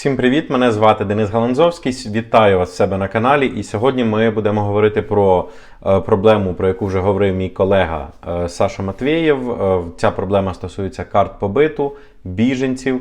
Всім привіт! Мене звати Денис Галанзовський. Вітаю вас в себе на каналі. І сьогодні ми будемо говорити про е, проблему, про яку вже говорив мій колега е, Саша Матвєєв. Е, Ця проблема стосується карт побиту, біженців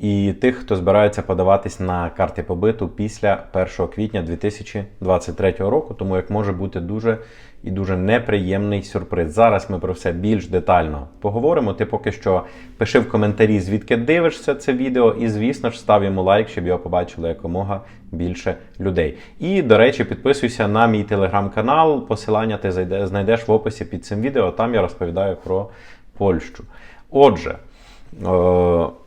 і тих, хто збирається подаватись на карти побиту після 1 квітня 2023 року, тому як може бути дуже і дуже неприємний сюрприз. Зараз ми про все більш детально поговоримо. Ти поки що пиши в коментарі, звідки дивишся це відео, і, звісно ж, став йому лайк, щоб його побачило якомога більше людей. І, до речі, підписуйся на мій телеграм-канал. Посилання ти знайдеш в описі під цим відео. Там я розповідаю про Польщу. Отже. Е-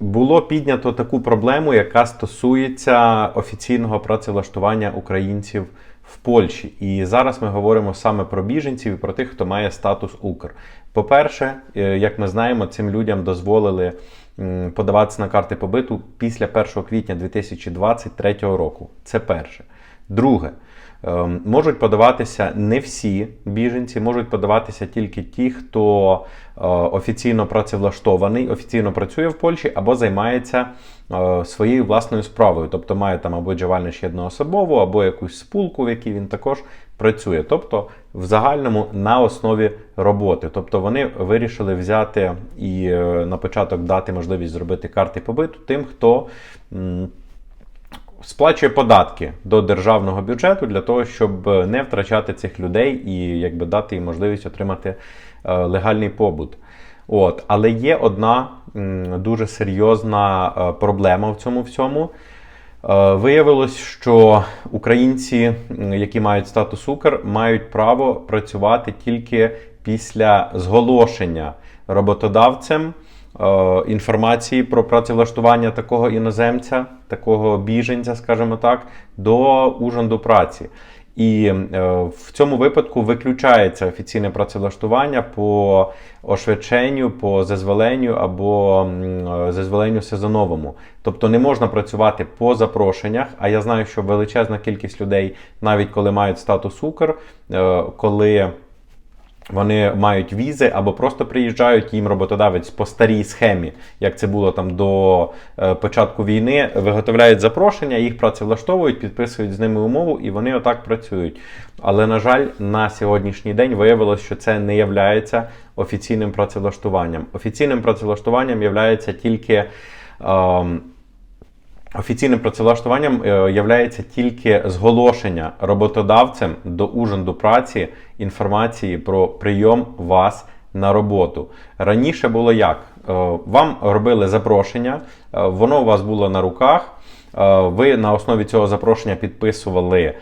було піднято таку проблему, яка стосується офіційного працевлаштування українців в Польщі. І зараз ми говоримо саме про біженців і про тих, хто має статус Укр. По-перше, е, як ми знаємо, цим людям дозволили подаватися на карти побиту після 1 квітня 2023 року. Це перше. Друге. Ем, Можуть подаватися не всі біженці, можуть подаватися тільки ті, хто е, офіційно працевлаштований, офіційно працює в Польщі або займається е, своєю власною справою, тобто має там або джавальність jednoosobowу, або якусь спулку, в якій він також працює. Тобто в загальному на основі роботи. Тобто вони вирішили взяти і е, на початок дати можливість зробити карти побиту тим, хто. Сплачує податки до державного бюджету для того, щоб не втрачати цих людей і якби дати їм можливість отримати е, легальний побут. От. Але є одна м, дуже серйозна е, проблема в цьому всьому. Е, Виявилось, що українці, які мають статус Укр, мають право працювати тільки після зголошення роботодавцем е, інформації про працевлаштування такого іноземця, такого біженця, скажімо так, до ужинду праці. І е, в цьому випадку виключається офіційне працевлаштування по ошвидченню, по зазволенню або е, зазволенню сезоновому. Тобто не можна працювати по запрошеннях. А я знаю, що величезна кількість людей, навіть коли мають статус Укр, е, коли вони мають візи або просто приїжджають їм роботодавець по старій схемі, як це було там до е, початку війни, виготовляють запрошення, їх працевлаштовують, підписують з ними умову, і вони отак працюють. Але на жаль, на сьогоднішній день виявилось, що це не є офіційним працевлаштуванням. Офіційним працевлаштуванням є тільки. ем, Офіційним працевлаштуванням е, являється тільки зголошення роботодавцем до ужинду праці інформації про прийом вас на роботу. Раніше було як? Е, Вам робили запрошення, е, воно у вас було на руках. Ви на основі цього запрошення підписували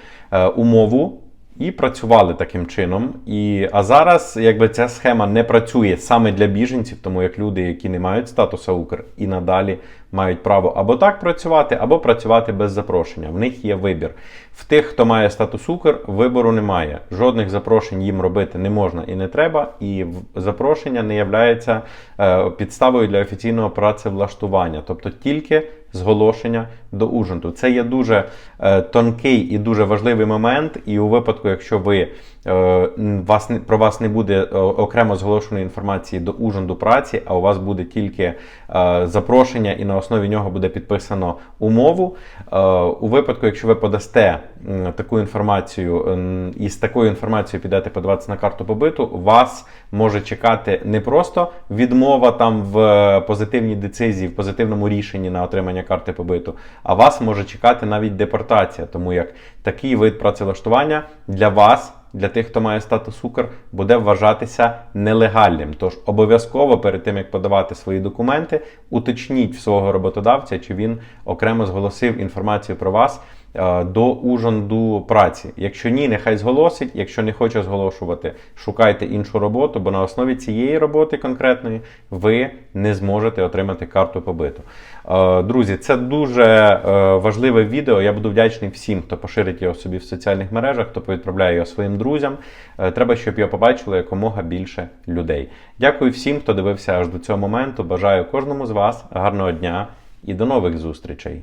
умову і працювали таким чином. І, а зараз якби ця схема не працює саме для біженців, тому як люди, які не мають статусу Укр, і надалі мають право або так працювати, або працювати без запрошення. В них є вибір. В тих, хто має статус Укр, вибору немає. Жодних запрошень їм робити не можна і не треба. І запрошення не являється е, підставою для офіційного працевлаштування, тобто тільки зголошення до ужинту. Це є дуже е, тонкий і дуже важливий момент. І у випадку, якщо ви е, вас про вас не буде окремо зголошеної інформації до ужинду праці, а у вас буде тільки запрошення, і на основі нього буде підписано умову. Е, у випадку, якщо ви подасте таку інформацію і з такою інформацією підете подаватися на карту побиту, вас може чекати не просто відмова там в позитивній децизії, в позитивному рішенні на отримання карти побиту, а вас може чекати навіть депортація, тому як такий вид працевлаштування для вас. Для тих, хто має статус Укр, буде вважатися нелегальним. Тож обов'язково перед тим як подавати свої документи, уточніть в свого роботодавця, чи він окремо зголосив інформацію про вас до ужинду праці. Якщо ні, нехай зголосить. Якщо не хоче зголошувати, шукайте іншу роботу, бо на основі цієї роботи конкретної ви не зможете отримати карту побиту. Е, Друзі, це дуже е, важливе відео. Я буду вдячний всім, хто поширить його собі в соціальних мережах, хто повідправляє його своїм друзям. Е, Треба, щоб його побачило якомога більше людей. Дякую всім, хто дивився аж до цього моменту. Бажаю кожному з вас гарного дня і до нових зустрічей.